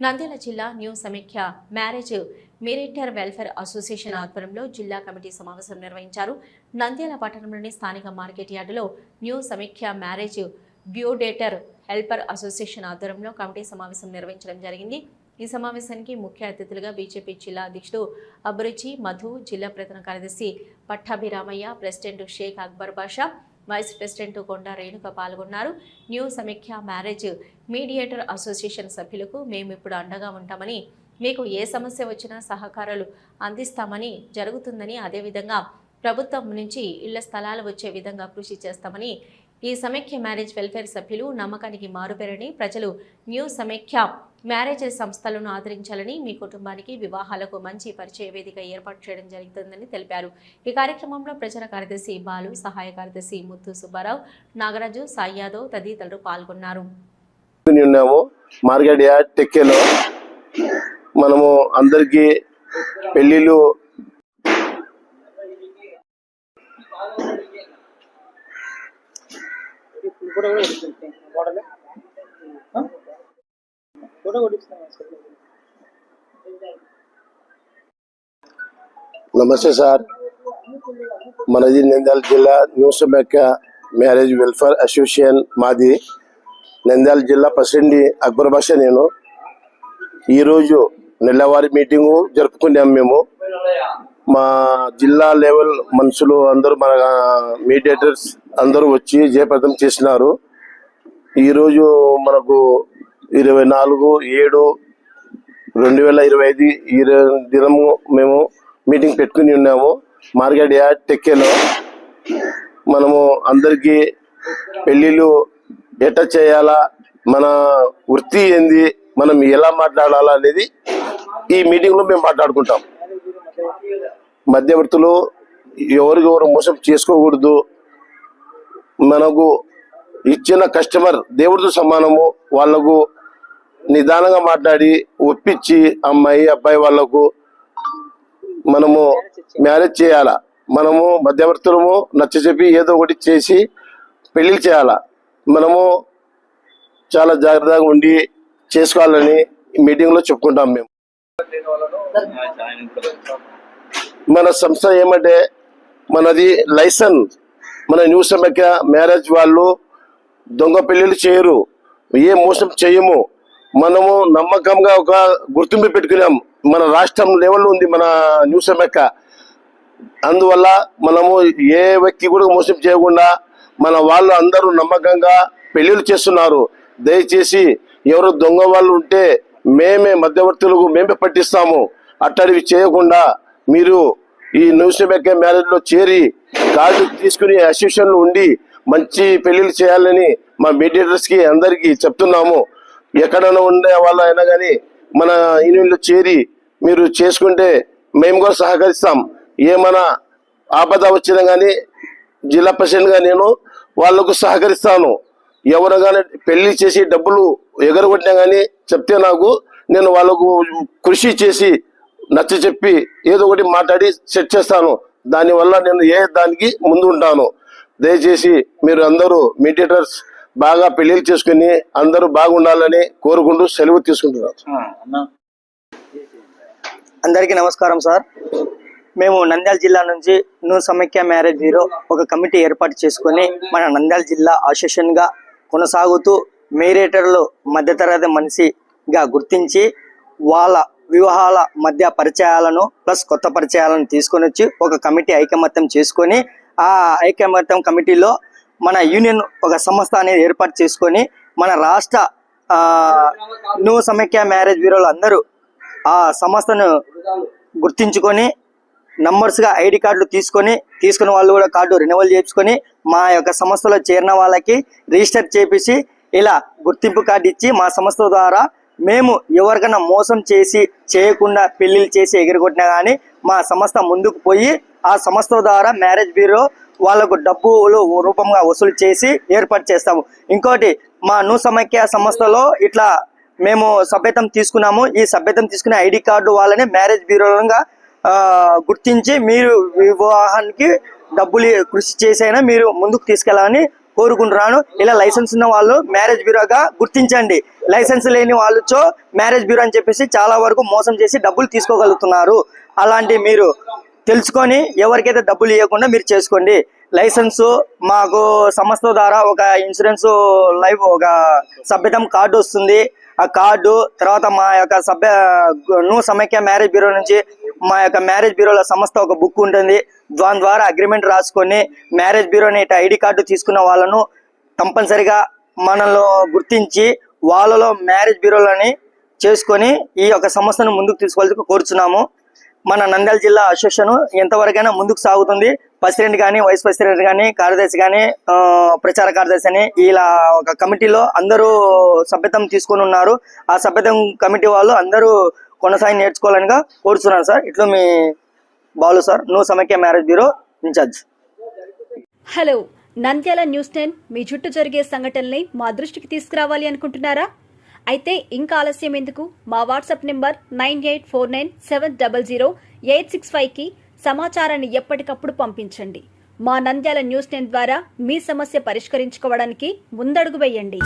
నంద్యాల జిల్లా new Samaikya marriage మిరిటర్ welfare association ఆధ్వర్యంలో జిల్లా కమిటీ సమావేశం నిర్వహించారు. నంద్యాల పట్టణంలోని స్థానిక మార్కెట్ యార్డులో new Samaikya marriage bureau helper association ఆధ్వర్యంలో కమిటీ సమావేశం నిర్వహించడం జరిగింది. ఈ సమావేశానికి ముఖ్య అతిథులుగా బీజేపీ జిల్లా అధ్యక్షుడు అభిరుచి మధు జిల్లా ప్రధాన కార్యదర్శి Pattabhiramayya president Sheikh Akbar Basha vice president Konda Renuka పాల్గొన్నారు. న్యూ సమీక్ష మ్యారేజ్ మీడియేటర్ అసోసియేషన్ సభ్యులకు మేము ఇప్పుడు అండగా ఉంటామని మీకు ఏ సమస్య వచ్చినా సహకారాలు అందిస్తామని జరుగుతుందని అదేవిధంగా ప్రభుత్వం నుంచి ఇళ్ళ స్థలాలు వచ్చే విధంగా కృషి చేస్తామని ఈ సమైక్య మ్యారేజ్ వెల్ఫేర్ సభ్యులు నమ్మకానికి మారుపేరని ప్రజలు న్యూ సమైక్య మ్యారేజ్ సంస్థలను ఆదరించాలని మీ కుటుంబానికి వివాహాలకు మంచి పరిచయ వేదిక ఏర్పాటు చేయడం జరుగుతుందని తెలిపారు. ఈ కార్యక్రమంలో ప్రచార కార్యదర్శి బాలు సహాయ కార్యదర్శి ముత్తు సుబ్బారావు నాగరాజు సాయి యాదవ్ తదితరులు పాల్గొన్నారు. మనము అందరికీ పెళ్ళిళ్ళు కూడా మోడల్? నమస్తే సార్. మనది నంద్యాల జిల్లా న్యూస్ మెక్క మ్యారేజ్ వెల్ఫేర్ అసోసియేషన్ మాది. నంద్యాల జిల్లా ప్రెసిడెంట్ అక్బర్ భాష నేను. ఈరోజు నెలవారీ మీటింగు జరుపుకున్నాం మేము. మా జిల్లా లెవెల్ మనుషులు అందరూ మన మీడియేటర్స్ అందరూ వచ్చి జయప్రదం చేసినారు. ఈరోజు మనకు ఇరవై నాలుగు ఏడు రెండు వేల ఇరవై ఐదు ఈ దినము మేము మీటింగ్ పెట్టుకుని ఉన్నాము. మార్కెట్ యాడ్ టెక్కేలో మనము అందరికీ పెళ్ళిళ్ళు ఎట చేయాలా మన వృత్తి ఏంది మనం ఎలా మాట్లాడాలా అనేది ఈ మీటింగ్లో మేము మాట్లాడుకుంటాం. మధ్యవర్తులు ఎవరికెవరు మోసం చేసుకోకూడదు. మనకు ఇచ్చిన కస్టమర్ దేవుడితో సమానము. వాళ్ళకు నిదానంగా మాట్లాడి ఒప్పించి అమ్మాయి అబ్బాయి వాళ్ళకు మనము మ్యారేజ్ చేయాలా? మనము మధ్యవర్తులము నచ్చ చెప్పి ఏదో ఒకటి చేసి పెళ్ళి చేయాలా? మనము చాలా జాగ్రత్తగా ఉండి చేసుకోవాలని మీటింగ్లో చెప్పుకుంటాం మేము. మన సంస్థ ఏమంటే మనది లైసెన్ మన న్యూస్ సమైక్య మ్యారేజ్ వాళ్ళు దొంగ పెళ్ళిళ్ళు చేయరు. ఏ మోసం చేయము. మనము నమ్మకంగా ఒక గుర్తింపు పెట్టుకున్నాం. మన రాష్ట్రం లెవెల్లో ఉంది మన న్యూస్ సమైక్య అందువల్ల మనము ఏ వ్యక్తి కూడా మోసం చేయకుండా మన వాళ్ళు అందరూ నమ్మకంగా పెళ్ళిళ్ళు చేస్తున్నారు. దయచేసి ఎవరు దొంగ వాళ్ళు ఉంటే మేమే మధ్యవర్తులకు మేమే పట్టిస్తాము. అట్టడివి చేయకుండా మీరు ఈ న్యూస్ బెక్క మ్యారేజ్లో చేరి కార్డు తీసుకుని అసోసియేషన్ ఉండి మంచి పెళ్ళిళ్ళు చేయాలని మా మీడియేటర్స్కి అందరికి చెప్తున్నాము. ఎక్కడైనా ఉండే వాళ్ళు అయినా కానీ మన యూనియన్లో చేరి మీరు చేసుకుంటే మేము కూడా సహకరిస్తాం. ఏమైనా ఆపద వచ్చినా కానీ జిల్లా ప్రెసిడెంట్గా నేను వాళ్ళకు సహకరిస్తాను. ఎవరు కానీ పెళ్ళి చేసి డబ్బులు ఎగరగొట్టినా కానీ చెప్తే నాకు నేను వాళ్ళకు కృషి చేసి నచ్చ చెప్పి ఏదో ఒకటి మాట్లాడి సెట్ చేస్తాను. దానివల్ల నేను ఏ దానికి ముందు ఉంటాను దయచేసి మీరు అందరూ మీడియేటర్స్ బాగా పెళ్ళిళ్ళు చేసుకుని అందరూ బాగుండాలని కోరుకుంటూ సెలవు తీసుకుంటున్నాను. అందరికీ నమస్కారం సార్. మేము నంద్యాల జిల్లా నుంచి న్యూ సమైక్య మ్యారేజ్ బ్యూరో ఒక కమిటీ ఏర్పాటు చేసుకొని మన నంద్యాల జిల్లా అసోసియేషన్గా కొనసాగుతూ మేరేటర్లు మధ్యతరగతి మనిషిగా గుర్తించి వాళ్ళ వివాహాల మధ్య పరిచయాలను ప్లస్ కొత్త పరిచయాలను తీసుకొని వచ్చి ఒక కమిటీ ఐకమత్యం చేసుకొని ఆ ఐకమత్యం కమిటీలో మన యూనియన్ ఒక సంస్థ అనేది ఏర్పాటు చేసుకొని మన రాష్ట్ర నో సమైక్య మ్యారేజ్ బ్యూరోలు అందరూ ఆ సంస్థను గుర్తించుకొని నంబర్స్గా ఐడి కార్డులు తీసుకొని తీసుకున్న వాళ్ళు కూడా కార్డు రెన్యువల్ చేసుకొని మా యొక్క సంస్థలో చేరిన వాళ్ళకి రిజిస్టర్ చేపించి ఇలా గుర్తింపు కార్డు ఇచ్చి మా సంస్థ ద్వారా మేము ఎవరికైనా మోసం చేసి చేయకుండా పెళ్ళిళ్ళు చేసి ఎగిరగొట్టినా కానీ మా సంస్థ ముందుకు పోయి ఆ సంస్థ ద్వారా మ్యారేజ్ బ్యూరో వాళ్ళకు డబ్బులు రూపంగా వసూలు చేసి ఏర్పాటు చేస్తాము. ఇంకోటి మా ను సమైక్య సంస్థలో ఇట్లా మేము సభ్యతం తీసుకున్నాము. ఈ సభ్యతం తీసుకునే ఐడి కార్డు వాళ్ళని మ్యారేజ్ బ్యూరోగా గుర్తించి మీరు వివాహానికి డబ్బులు కృషి చేసైనా మీరు ముందుకు తీసుకెళ్ళాలని కోరుకుంటున్నాను. ఇలా లైసెన్స్ ఉన్న వాళ్ళు మ్యారేజ్ బ్యూరోగా గుర్తించండి. లైసెన్స్ లేని వాళ్ళతో మ్యారేజ్ బ్యూరో అని చెప్పేసి చాలా వరకు మోసం చేసి డబ్బులు తీసుకోగలుగుతున్నారు. అలాంటి మీరు తెలుసుకొని ఎవరికైతే డబ్బులు ఇవ్వకుండా మీరు చేసుకోండి. లైసెన్స్ మాకు సంస్థ ద్వారా ఒక ఇన్సూరెన్స్ లైఫ్ ఒక సభ్యతం కార్డు వస్తుంది. ఆ కార్డు తర్వాత మా యొక్క సభ్య నూ సమైక్య మ్యారేజ్ బ్యూరో నుంచి మా యొక్క మ్యారేజ్ బ్యూరోల సంస్థ ఒక బుక్ ఉంటుంది. దాని ద్వారా అగ్రిమెంట్ రాసుకొని మ్యారేజ్ బ్యూరో అనే ఐడి కార్డు తీసుకున్న వాళ్ళను కంపల్సరిగా మనలో గుర్తించి వాళ్ళలో మ్యారేజ్ బ్యూరోలని చేసుకొని ఈ యొక్క సంస్థను ముందుకు తీసుకోవాల్సి కోరుచున్నాము. మన నంద్యాల జిల్లా అసోసియేషన్ ఎంతవరకైనా ముందుకు సాగుతుంది. ప్రెసిడెంట్ కానీ వైస్ ప్రెసిడెంట్ కానీ కార్యదర్శి కానీ ప్రచార కార్యదర్శి అని ఇలా ఒక కమిటీలో అందరూ సభ్యతం తీసుకొని ఉన్నారు. ఆ సభ్యతం కమిటీ వాళ్ళు అందరూ కొనసాగి నేర్చుకోవాలనిగా కోరుతున్నాను సార్. ఇట్లా మీ బాలు సార్ నువ్వు Samaikya marriage bureau incharge. Hello Nandyal news ten మీ చుట్టూ జరిగే సంఘటనల్ని మా దృష్టికి తీసుకురావాలి అనుకుంటున్నారా? అయితే ఇంకా ఆలస్యం ఎందుకు? మా WhatsApp number nine eight four nine seven double zero eight six ఫైవ్కి సమాచారాన్ని ఎప్పటికప్పుడు పంపించండి. మా నంద్యాల న్యూస్ టెన్ ద్వారా మీ సమస్య పరిష్కరించుకోవడానికి ముందడుగు వేయండి.